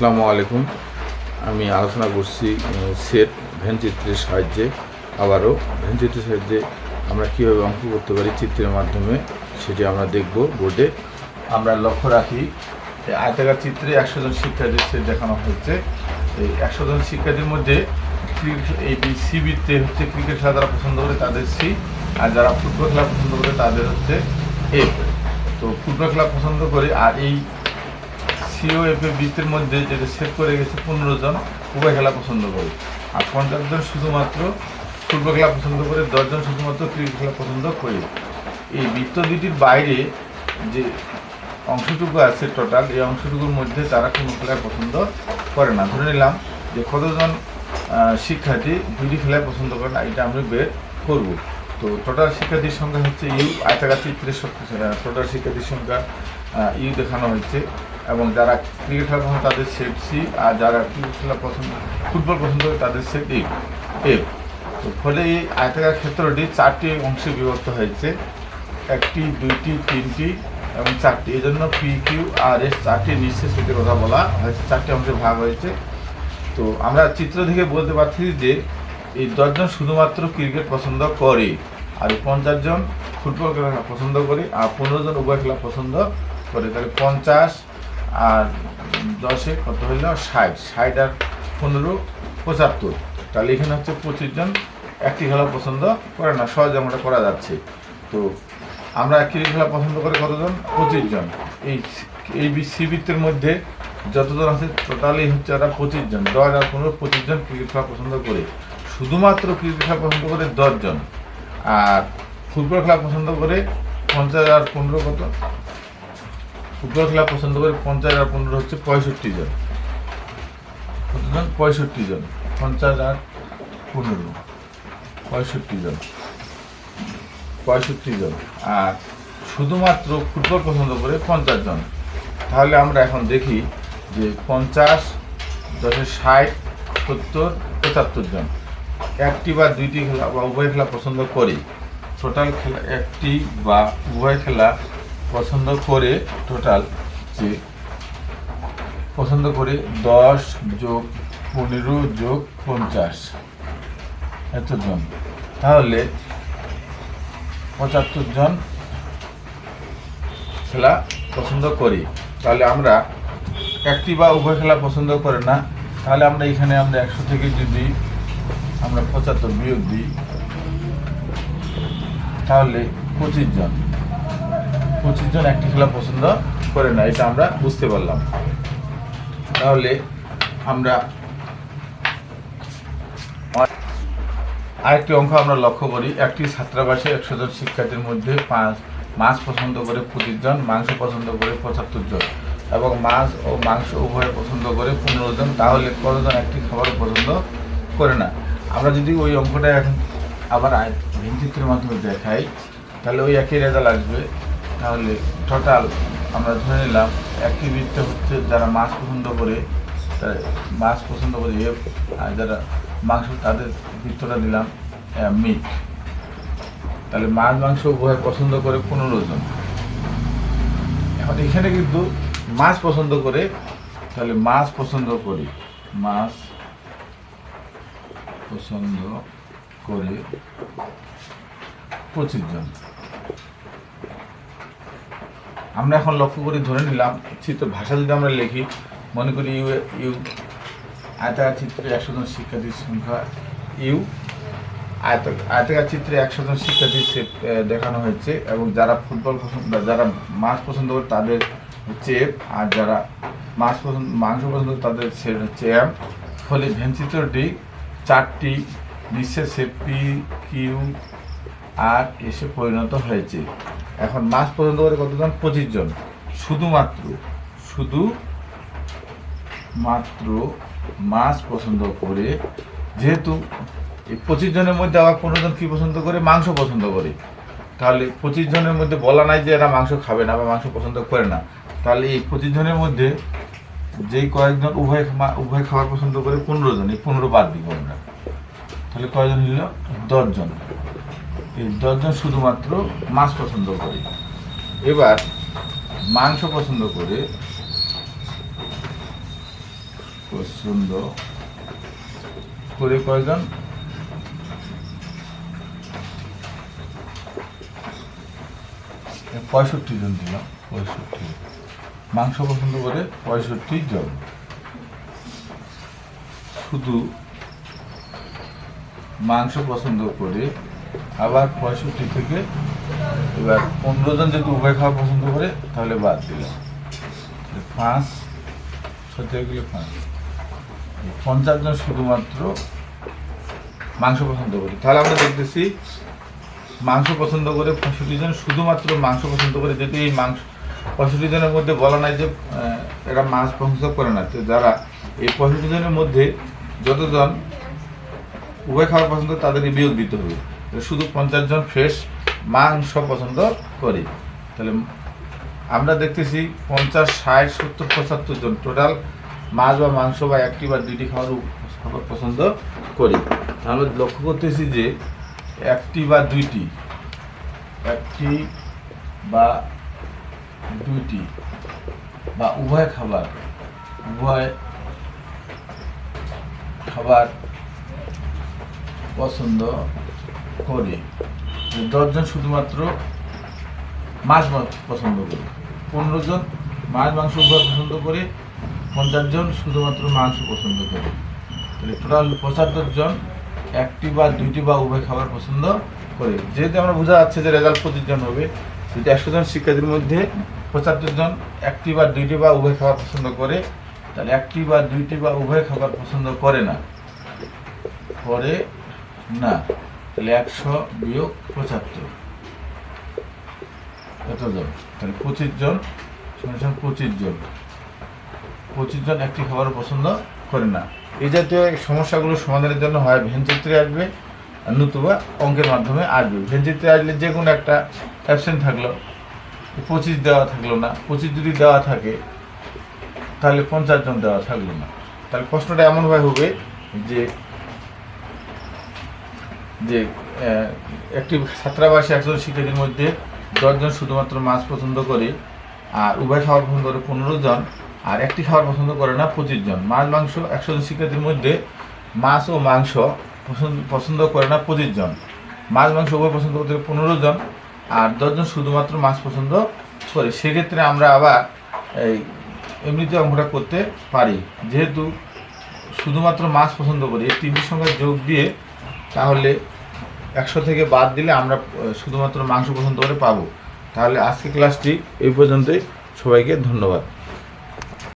আসসালামু আলাইকুম। আমি আলোচনা করছি সেট ভ্যান চিত্রের সাহায্যে। আবারও ভ্যান চিত্রের সাহায্যে আমরা কীভাবে অঙ্ক করতে পারি চিত্রের মাধ্যমে, সেটি আমরা দেখব বোর্ডে। আমরা লক্ষ্য রাখি আয়তাকার চিত্রে একশো জন শিক্ষার্থীর সেট দেখানো হয়েছে। এই একশো জন শিক্ষার্থীর মধ্যে এই সিবিতে হচ্ছে ক্রিকেট খেলা যারা পছন্দ করে তাদের সি, আর যারা ফুটবল খেলা পছন্দ করে তাদের হচ্ছে এফ তো ফুটবল খেলা পছন্দ করে, আর এই সিও এফ এর বৃত্তের মধ্যে যেটা সেট করে গেছে পনেরো জন, উভয় খেলা পছন্দ করে। আর পঞ্চাশ জন শুধুমাত্র ফুটবল খেলা পছন্দ করে দশজন শুধুমাত্র ক্রিকেট খেলা পছন্দ করে। এই বৃত্ত দুটির বাইরে যে অংশটুকু আছে টোটাল এই অংশটুকুর মধ্যে তারা কোনো খেলায় পছন্দ করে না। ধরে নিলাম যে কতজন শিক্ষার্থী দুটি খেলায় পছন্দ করে না, এটা আমরা বের করব। তো টোটাল শিক্ষার্থীর সংখ্যা হচ্ছে ইউ, আয়তাকার চিত্রের টোটাল শিক্ষার্থীর সংখ্যা ইউ দেখানো হয়েছে। এবং যারা ক্রিকেট খেলা পছন্দ তাদের সেট সি আর যারা ক্রিকেট খেলা পছন্দ ফুটবল পছন্দ করে তাদের সেট এফ এফ তো ফলে এই আয়তাকার ক্ষেত্রটি চারটি অংশে বিভক্ত হয়েছে। একটি, দুইটি, তিনটি এবং চারটি। এই জন্য পি কিউ আর এস চারটি নিচে সেটের কথা বলা হয়েছে। চারটি অংশে ভাগ হয়েছে। তো আমরা চিত্র থেকে বলতে পারছি যে এই দশজন শুধুমাত্র ক্রিকেট পছন্দ করে। আর পঞ্চাশ জন ফুটবল খেলা পছন্দ করে, আর পনেরো জন উভয় খেলা পছন্দ করে। তাহলে পঞ্চাশ আর দশে কত হইল? ষাট। ষাট আর পনেরো, পঁচাত্তর। তাহলে এখানে হচ্ছে পঁচিশ জন। একটি খেলা পছন্দ করে না, সহজে আমরা করা যাচ্ছে। তো আমরা ক্রিকেট খেলা পছন্দ করে কতজন? পঁচিশ জন। এই এই সি বৃত্তের মধ্যে যতজন আছে, টোটালি হচ্ছে ওরা পঁচিশ জন। দশ আর পনেরো, পঁচিশ জন ক্রিকেট খেলা পছন্দ করে। শুধুমাত্র ক্রিকেট খেলা পছন্দ করে দশজন আর ফুটবল খেলা পছন্দ করে পঞ্চাশ আর পনেরো কত? ফুটবল খেলা পছন্দ করে পঞ্চাশ আর পনেরো হচ্ছে পঁয়ষট্টি জন। কতজন? পঁয়ষট্টি জন। পঞ্চাশ আর পনেরো। পঁয়ষট্টি জন। পঁয়ষট্টি জন। আর শুধুমাত্র ফুটবল পছন্দ করে পঞ্চাশ জন। তাহলে আমরা এখন দেখি যে পঞ্চাশ দশে ষাট, সত্তর, পঁচাত্তর জন। একটি বা দুইটি খেলা বা উভয় খেলা পছন্দ করে টোটাল খেলা একটি বা উভয় খেলা পছন্দ করে টোটাল যে পছন্দ করে দশ যোগ পনেরো যোগ পঞ্চাশ এতজন। তাহলে পঁচাত্তর জন খেলা পছন্দ করি। তাহলে আমরা একটি বা উভয় খেলা পছন্দ করে না, তাহলে আমরা এখানে আমরা একশো থেকে যদি আমরা পঁচাত্তর বিয়োগ দিই, তাহলে পঁচিশ জন। পঁচিশ জন একটি খেলা পছন্দ করে না, এটা আমরা বুঝতে পারলাম। তাহলে আমরা আরেকটি অঙ্ক আমরা লক্ষ্য করি। একটি ছাত্রাবাসে একশো জন শিক্ষার্থীর মধ্যে পাঁচ, মাছ পছন্দ করে পঁচিশ জন, মাংস পছন্দ করে পঁচাত্তর জন এবং মাছ ও মাংস উভয় পছন্দ করে পনেরো জন। তাহলে কতজন একটি খাবার পছন্দ করে না? আমরা যদি ওই অঙ্কটা এখন আবার ভিনচিত্রের মাধ্যমে দেখাই, তাহলে ওই একই রেজাল্ট আসবে। তাহলে টোটাল আমরা ধরে নিলাম একটি বৃত্তে হচ্ছে যারা মাছ পছন্দ করে মাছ পছন্দ করে এফ আর যারা মাংস, তাদের বৃত্তটা দিলাম মিট তাহলে মাছ, মাংস উভয় পছন্দ করে পনেরো জন। এখন এখানে কিন্তু মাছ পছন্দ করে, তাহলে মাছ পছন্দ করি, মাছ পছন্দ করে পঁচিশ জন। আমরা এখন লক্ষ্য করে ধরে নিলাম, চিত্র ভাষা যদি আমরা লিখি, মনে করি ইউ ইউ, আয়তাকার চিত্রে একশো জন শিক্ষার্থীর সংখ্যা, ইউ আয়ত আয়তাকার চিত্রে একশো জন শিক্ষার্থী দেখানো হয়েছে এবং যারা ফুটবল পছন্দ যারা মাছ পছন্দ করে তাদের হচ্ছে এফ, আর যারা মাছ পছন্দ, মাংস পছন্দ করে তাদের সেট হচ্ছে এম। ফলে ভ্যান চিত্রটি চারটি নিঃশ্বাস পি, কিউ, আর এসে পরিণত হয়েছে। এখন মাছ পছন্দ করে কতজন? পঁচিশ জন। শুধুমাত্র, শুধু মাত্র মাছ পছন্দ করে, যেহেতু এই পঁচিশ জনের মধ্যে আবার পনেরো জন কী পছন্দ করে? মাংস পছন্দ করে। তাহলে পঁচিশ জনের মধ্যে বলা নাই যে এরা মাংস খাবে না বা মাংস পছন্দ করে না। তাহলে এই পঁচিশ জনের মধ্যে যেই কয়েকজন উভয় উভয় খাবার পছন্দ করে পনেরো জন, এই পনেরো বাদ দিব আমরা। তাহলে কয়জন নিল? দশজন। দশজন শুধুমাত্র মাছ পছন্দ করে। এবার মাংস পছন্দ করে। পছন্দ করে কয়জন? পঁয়ষট্টি জন দিলাম, পঁয়ষট্টি। মাংস পছন্দ করে পঁয়ষট্টি জন। শুধু মাংস পছন্দ করে আবার পঁয়ষট্টি থেকে এবার পনেরো জন যদি উভয় খাওয়া পছন্দ করে, তাহলে বাদ তাহলে পাঁচ সতেরো গেলে পাঁচ। পঞ্চাশ জন শুধুমাত্র মাংস পছন্দ করি। তাহলে আমরা দেখতেছি, মাংস পছন্দ করে পঁয়ষট্টি জন শুধুমাত্র মাংস পছন্দ করে, যেহেতু এই মাংস, পঁয়ষট্টি জনের মধ্যে বলা নাই যে এরা মাছ পছন্দ করে না। তো যারা এই পঁয়ষট্টি জনের মধ্যে যতজন উভয় খাওয়া পছন্দ তাদেরকে বিয়োগ দিতে হবে। শুধু পঞ্চাশ জন ফ্রেশ মাংস পছন্দ করি। তাহলে আমরা দেখতেছি পঞ্চাশ, ষাট, সত্তর, পঁচাত্তর জন টোটাল মাছ বা মাংস বা একটি বা দুইটি খাবার খাবার পছন্দ করি। আমরা লক্ষ্য করতেছি যে একটি বা দুইটি, একটি বা দুইটি বা উভয় খাবার উভয় খাবার পছন্দ করি। দশজন শুধুমাত্র মাছ পছন্দ করে। পনেরো জন মাছ মাংস পছন্দ করে পঞ্চাশ জন শুধুমাত্র মাংস পছন্দ করে। তাহলে টোটাল পঁচাত্তর জন একটি বা দুইটি বা উভয় খাবার পছন্দ করে। যেহেতু আমরা বোঝা যাচ্ছে যে রেজাল্ট পঁচিশ জন হবে যদি একশো জন শিক্ষার্থীর মধ্যে পঁচাত্তর জন একটি বা দুইটি বা উভয় খাবার পছন্দ করে, তাহলে একটি বা দুইটি বা উভয় খাবার পছন্দ করে না। করে না। তাহলে একশো বিয়োগ পঁচাত্তর। কতজন তাহলে পঁচিশ জন সমান পঁচিশ জন। পঁচিশ জন একটি খাবার পছন্দ করে না। এই জাতীয় সমস্যাগুলো সমাধানের জন্য হয় ভেন চিত্রে আসবে আর নতুবা অঙ্কের মাধ্যমে আসবে। ভেন চিত্রে আসলে যে কোনো একটা অ্যাবসেন্ট থাকল। পঁচিশ দেওয়া থাকল না। পঁচিশ যদি দেওয়া থাকে, তাহলে পঞ্চাশ জন দেওয়া থাকল না। তাহলে প্রশ্নটা এমনভাবে হবে যে যে একটি ছাত্রাবাসে একজন শিক্ষার্থীর মধ্যে দশজন শুধুমাত্র মাছ পছন্দ করে আর উভয় খাবার পছন্দ করে পনেরো জন আর একটি খাবার পছন্দ করে না পঁচিশ জন। মাছ, মাংস, একশো জন শিক্ষার্থীর মধ্যে মাছ ও মাংস পছন্দ পছন্দ করে না পঁচিশ জন। মাছ, মাংস উভয় পছন্দ করতে পনেরো জন আর দশজন শুধুমাত্র মাছ পছন্দ করে। সেক্ষেত্রে আমরা আবার এই এমনিতে অঙ্কটা করতে পারি। যেহেতু শুধুমাত্র মাছ পছন্দ করি, এই তিনটি সংখ্যা যোগ দিয়ে তাহলে একশো থেকে বাদ দিলে আমরা শুধুমাত্র মাংস পছন্দ করে পাবো। তাহলে আজকে ক্লাসটি এই পর্যন্তই। সবাইকে ধন্যবাদ।